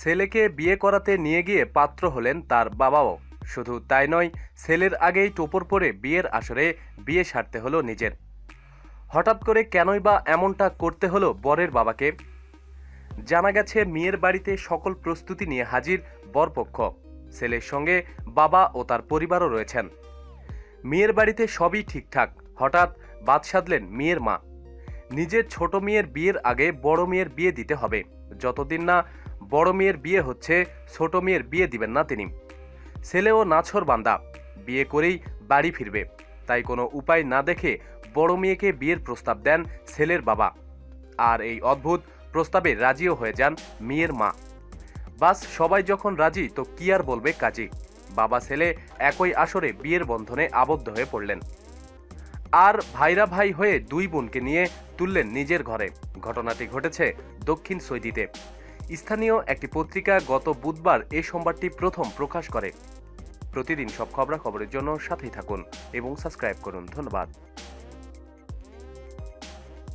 ছেলেকে বিয়ে করাতে নিয়ে গিয়ে পাত্র হলেন তার বাবাও। শুধু তাই নয়, ছেলের আগেই টোপর পরে বিয়ের আসরে বিয়ে সারতে হলো নিজের। হঠাৎ করে কেনই বা এমনটা করতে হলো বরের বাবাকে? জানা গেছে, মেয়ের বাড়িতে সকল প্রস্তুতি নিয়ে হাজির বরপক্ষ। ছেলের সঙ্গে বাবা ও তার পরিবারও রয়েছেন। মেয়ের বাড়িতে সবই ঠিকঠাক। হঠাৎ বাদ সাধলেন মেয়ের মা। নিজের ছোট মেয়ের বিয়ের আগে বড় মেয়ের বিয়ে দিতে হবে। যতদিন না বড় মেয়ের বিয়ে হচ্ছে, ছোট মেয়ের বিয়ে দিবেন না তিনি। ছেলেও নাছর বান্দা, বিয়ে করেই বাড়ি ফিরবে। তাই কোনো উপায় না দেখে বড় মেয়েকে বিয়ের প্রস্তাব দেন ছেলের বাবা। আর এই অদ্ভুত প্রস্তাবে রাজিও হয়ে যান মেয়ের মা। বাস সবাই যখন রাজি, তো কি আর বলবে কাজী? বাবা ছেলে একই আসরে বিয়ের বন্ধনে আবদ্ধ হয়ে পড়লেন। আর ভাইরা ভাই হয়ে দুই বোনকে নিয়ে তুললেন নিজের ঘরে। ঘটনাটি ঘটেছে দক্ষিণ সৈদিতে। স্থানীয় একটি পত্রিকা গত বুধবার এ সোমবারটি প্রথম প্রকাশ করে। প্রতিদিন সব খবরাখবরের জন্য সাথেই থাকুন এবং সাবস্ক্রাইব করুন। ধন্যবাদ।